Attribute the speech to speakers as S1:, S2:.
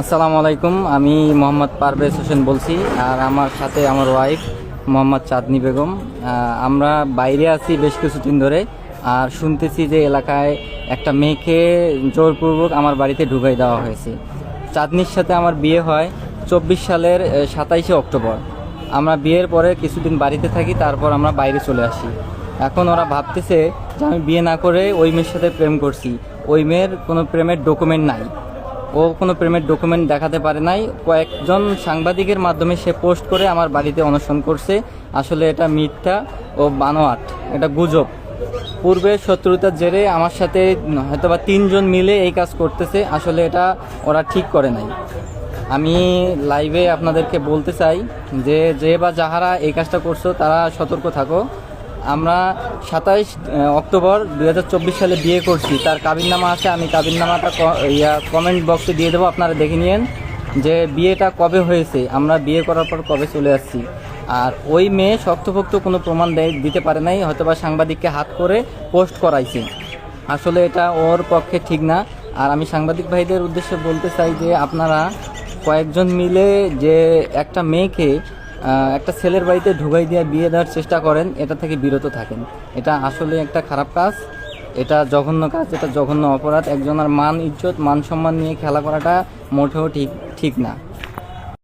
S1: আসসালামু আলাইকুম, আমি মোহাম্মদ পারভেজ হোসেন বলছি, আর আমার সাথে আমার ওয়াইফ মোহাম্মদ চাঁদনি বেগম। আমরা বাইরে আছি বেশ কিছুদিন ধরে, আর শুনতেছি যে এলাকায় একটা মেয়েকে জোরপূর্বক আমার বাড়িতে ঢুকাই দেওয়া হয়েছে। চাঁদনির সাথে আমার বিয়ে হয় চব্বিশ সালের সাতাইশে অক্টোবর। আমরা বিয়ের পরে কিছুদিন বাড়িতে থাকি, তারপর আমরা বাইরে চলে আসি। এখন ওরা ভাবতেছে যে আমি বিয়ে না করে ওই মেয়ের সাথে প্রেম করছি। ওই মেয়ের কোনো প্রেমের ডকুমেন্ট নাই। ও কোনো প্রেমের ডকুমেন্ট দেখাতে পারে নাই। কয়েকজন সাংবাদিকের মাধ্যমে সে পোস্ট করে আমার বাড়িতে অনশন করছে। আসলে এটা মিথ্যা ও বানোয়াট। এটা গুজব। পূর্বে শত্রুতার জেরে আমার সাথে হয়তোবা তিনজন মিলে এই কাজ করতেছে। আসলে এটা ওরা ঠিক করে নাই। আমি লাইভে আপনাদেরকে বলতে চাই যে যে বা যাহারা এই কাজটা করছ, তারা সতর্ক থাকো। আমরা সাতাইশ অক্টোবর দু হাজার চব্বিশ সালে বিয়ে করছি। তার কাবিননামা আছে, আমি কাবিননামাটা ইয়া কমেন্ট বক্সে দিয়ে দেবো, আপনারা দেখে নিন যে বিয়েটা কবে হয়েছে। আমরা বিয়ে করার পর কবে চলে আসছি। আর ওই মেয়ে শক্তভক্ত কোনো প্রমাণ দেয়, দিতে পারে নাই, হয়তোবা সাংবাদিককে হাত করে পোস্ট করাইছে। আসলে এটা ওর পক্ষে ঠিক না। আর আমি সাংবাদিক ভাইদের উদ্দেশ্যে বলতে চাই যে আপনারা কয়েকজন মিলে যে একটা মেয়েকে একটা ছেলের বাড়িতে ঢুকাই দিয়ে বিয়ে দেওয়ার চেষ্টা করেন, এটা থেকে বিরত থাকেন। এটা আসলে একটা খারাপ কাজ। এটা জঘন্য কাজ, এটা জঘন্য অপরাধ। একজনের মান ইজ্জত, মান সম্মান নিয়ে খেলা করাটা মোটেও ঠিক ঠিক না।